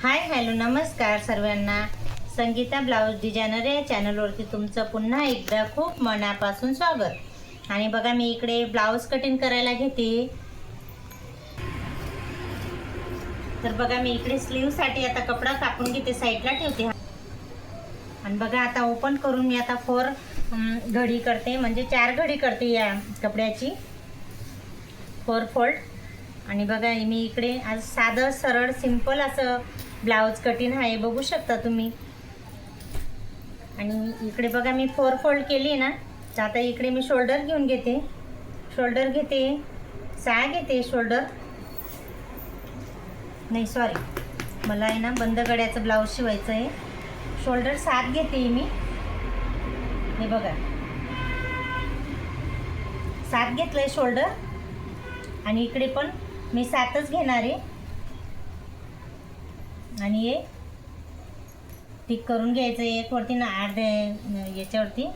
Hi hello नमस्कार सर्वांना. Sangeeta blouse designer या चॅनलवरती तुमचं पुन्हा एकदा खूप मनापासून स्वागत. आणि बघा मी इकडे ब्लाऊज कटिंग करायला घेते. तर बघा मी इकडे स्लीवसाठी आता कपडा कापून घेते साईडला ठेवते. आणि बघा आता ओपन करून मी आता फोर घडी करते. म्हणजे चार घडी करते या कपड्याची. फोर फोल्ड आणि बघा मी इकडे आज साधं सरळ सिंपल असं ब्लाऊज कटिंग आहे बघू शकता तुम्ही. आणि इकडे बघा मी फोर फोल्ड केली ना तर आता इकडे मी शोल्डर घेऊन घेते. शोल्डर घेते सहा घेते शोल्डर नाही सॉरी मला आहे ना बंद गड्याचं ब्लाऊज शिवायचं आहे. शोल्डर सात घेते मी. हे बघा. सात घेतलं आहे शोल्डर आणि इकडे पण मी सातच घेणार आहे. आणि हे टिक करून घ्यायचं. एक वरती ना अर्धे याच्यावरती.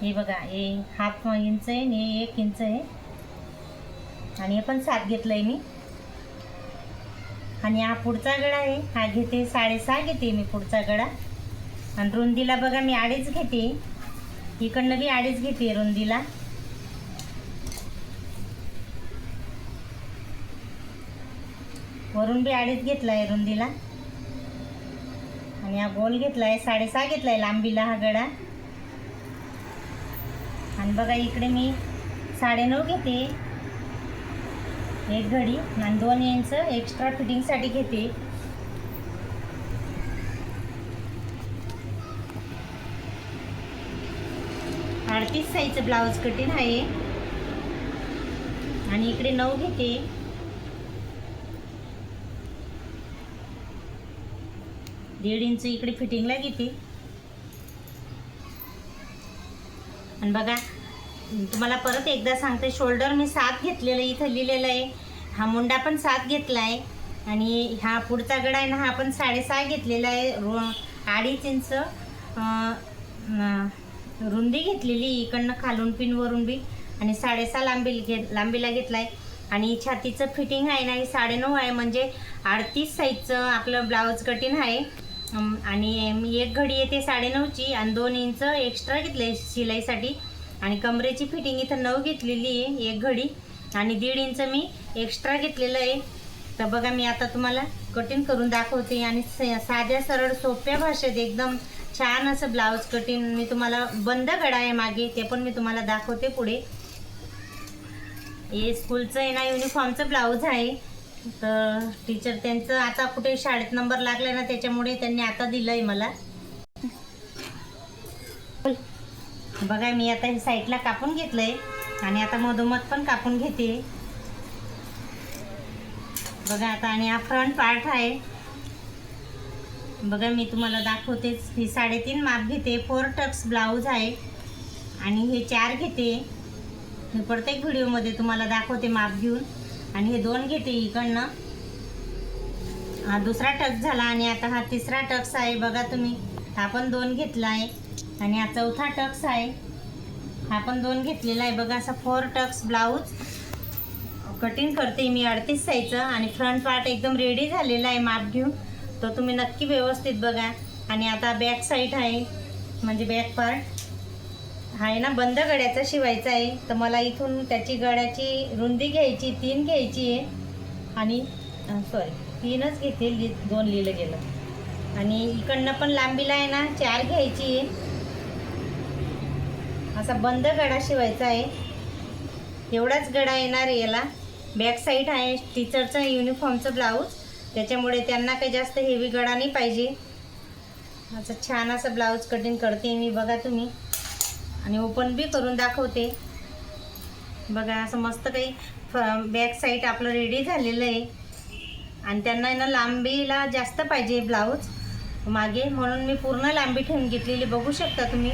हे बघा हे हाफ इंच आहे आणि हे एक इंच आहे. आणि हे पण सात घेतलं आहे मी. आणि हा पुढचा गळा आहे. हा घेते साडेसहा घेते मी पुढचा गळा. आणि रुंदीला बघा मी अडीच घेते. इकडनं बी अडीच घेते रुंदीला. वरून बी अडीच घेतला आहे रुंदीला. आणि हा गोल घेतलाय साडेसहा घेतला आहे लांबीला हा गडा. आणि बघा इकडे मी साडेनऊ घेते. एक घडी आणि दोन इंच एक्स्ट्रा फिटिंगसाठी घेते. अडतीस साईजचं ब्लाऊज कटिंग आहे. आणि इकडे नऊ घेते. दीड इंच इकडे फिटिंगला घेते. आणि बघा तुम्हाला परत एकदा सांगते शोल्डर मी सात घेतलेलं आहे इथं लिहिलेलं आहे. हा मुंडा पण सात घेतला आहे. आणि हा पुढचा गडा आहे ना हा पण साडेसहा घेतलेला आहे. रु अडीच इंच रुंदी घेतलेली इकडनं खालून पिनवरून बी. आणि साडेसहा लांबी घे लांबीला घेतला आहे आणि छातीचं फिटिंग आहे ना हे साडेनऊ आहे. म्हणजे अडतीस साईजचं आपलं ब्लाऊज कटिंग आहे. आणि मी एक घडी येते साडेनऊची आणि दोन इंच एक्स्ट्रा घेतले शिलाईसाठी. आणि कमरेची फिटिंग इथं नऊ घेतलेली आहे एक घडी. आणि दीड इंच मी एक्स्ट्रा घेतलेलं आहे. तर बघा मी आता तुम्हाला कटिंग करून दाखवते. आणि स- साध्या सरळ सोप्या भाषेत एकदम छान असं ब्लाऊज कटिंग मी तुम्हाला बंद गडा आहे मागे ते पण मी तुम्हाला दाखवते पुढे. हे स्कूलचं आहे ना युनिफॉर्मचं ब्लाऊज आहे. तर टीचर त्यांचं आता कुठे शाळेत नंबर लागला ना त्याच्यामुळे त्यांनी आता दिलंय मला. बघा मी आता हे साईडला कापून घेतलंय आणि आता मधोमध पण कापून घेते. बघा आता आणि हा फ्रंट पार्ट आहे. बघा मी तुम्हाला दाखवतेच ही साडेतीन माप घेते फोर टक्स ब्लाऊज आहे. आणि हे चार घेते. मी प्रत्येक व्हिडिओमध्ये तुम्हाला दाखवते माप घेऊन. आणि हे दोन घेते इकडनं. हा दुसरा टक्स झाला आणि आता हा तिसरा टक्स आहे बघा तुम्ही. हा पण दोन घेतला आहे. आणि हा चौथा टक्स आहे. हा पण दोन घेतलेला आहे. बघा असा फोर टक्स ब्लाऊज कटिंग करते मी अडतीस साईजचं आणि फ्रंट पार्ट एकदम रेडी झालेला आहे माप घेऊन. तो तुम्ही नक्की व्यवस्थित बघा. आणि आता बॅक साईड आहे. म्हणजे बॅक पार्ट आहे ना बंद गड्याचा शिवायचा आहे. तर मला इथून त्याची गड्याची रुंदी घ्यायची तीन घ्यायची आहे. आणि सॉरी तीनच घेते लि दोन लिहिलं गेलं. आणि इकडनं पण लांबीला आहे ना चार घ्यायची आहे. असा बंद गडा शिवायचा आहे. एवढाच गडा येणार आहे याला. बॅक साईड आहे टीचरचं युनिफॉर्मचं ब्लाऊज. त्याच्यामुळे त्यांना काही जास्त हेवी गडा नाही पाहिजे. असं छान असं ब्लाऊज कटिंग करते मी बघा तुम्ही. आणि ओपन बी करून दाखवते. बघा असं मस्त काही बॅक साईड आपलं रेडी झालेलं आहे. आणि त्यांना आहे ना लांबीला जास्त पाहिजे ब्लाऊज मागे म्हणून मी पूर्ण लांबी ठेवून घेतलेली. बघू शकता तुम्ही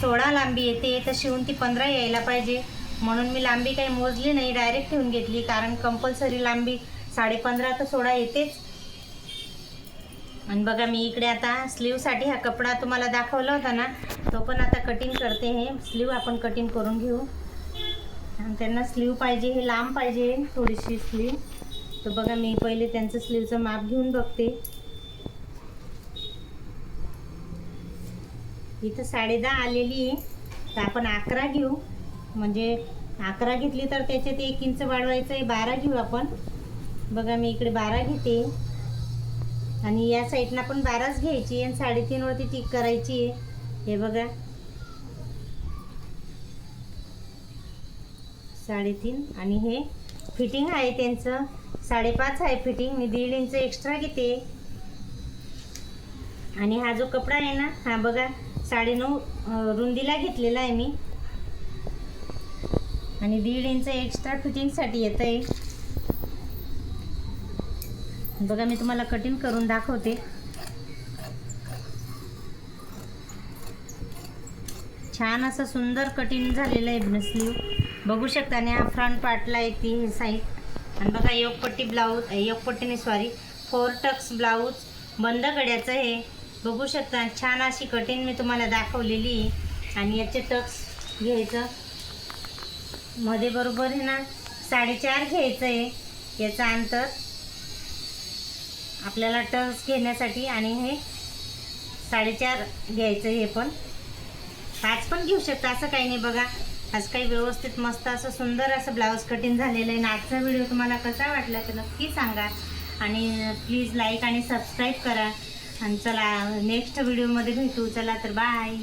सोळा लांबी येते तर शिवून ती पंधरा यायला पाहिजे. म्हणून मी लांबी काही मोजली नाही डायरेक्ट ठेवून घेतली. कारण कंपल्सरी लांबी साडे पंधरा तर सोळा येतेच. आणि बघा मी इकडे आता स्लीवसाठी हा कपडा तुम्हाला दाखवला होता ना तो पण आता कटिंग करते हे. स्लीव आपण कटिंग करून घेऊ. आणि त्यांना स्लीव पाहिजे हे लांब पाहिजे थोडीशी स्लीव तर बघा मी पहिले त्यांचं स्लीवचं माप घेऊन बघते. इथं साडे दहा आलेली तर आपण अकरा घेऊ. म्हणजे अकरा घेतली तर त्याच्यात एक इंच वाढवायचं आहे बारा घेऊ आपण. बघा मी इकडे बारा घेते. आणि या साईडनं पण बाराच घ्यायची आणि साडेतीनवरती टिक करायची. आहे हे बघा. साडेतीन. आणि हे फिटिंग आहे त्यांचं. साडेपाच आहे फिटिंग. मी दीड इंच एक्स्ट्रा घेते. आणि हा जो कपडा आहे ना हा बघा साडेनऊ नऊ रुंदीला घेतलेला आहे मी. आणि दीड इंच एक्स्ट्रा फिटिंगसाठी येत आहे बघा मी तुम्हाला कटिंग करून दाखवते. छान असं सुंदर कटिंग झालेलं आहे स्लीव बघू शकता आणि हा फ्रंट पार्टला आहे ती ही साईड आणि बघा योगपट्टी ब्लाऊज योगपट्टीने सॉरी फोर टक्स ब्लाऊज बंद गड्याचं हे. बघू शकता छान अशी कटिंग मी तुम्हाला दाखवलेली आहे. आणि याचे टक्स घ्यायचं. मध्ये बरोबर आहे ना साडेचार घ्यायचं आहे. याचं अंतर आपल्याला टक्स घेण्यासाठी आणि हे साडेचार घ्यायचं हे पण. पाच पण घेऊ शकता असं काही नाही बघा. आज काही व्यवस्थित मस्त असं सुंदर असं ब्लाऊज कटिंग झालेलं आहे. आणि आजचा व्हिडिओ तुम्हाला कसा वाटला तर नक्की सांगा. आणि प्लीज लाईक आणि सबस्क्राईब करा. आणि चला नेक्स्ट व्हिडिओमध्ये भेटू. चला तर बाय.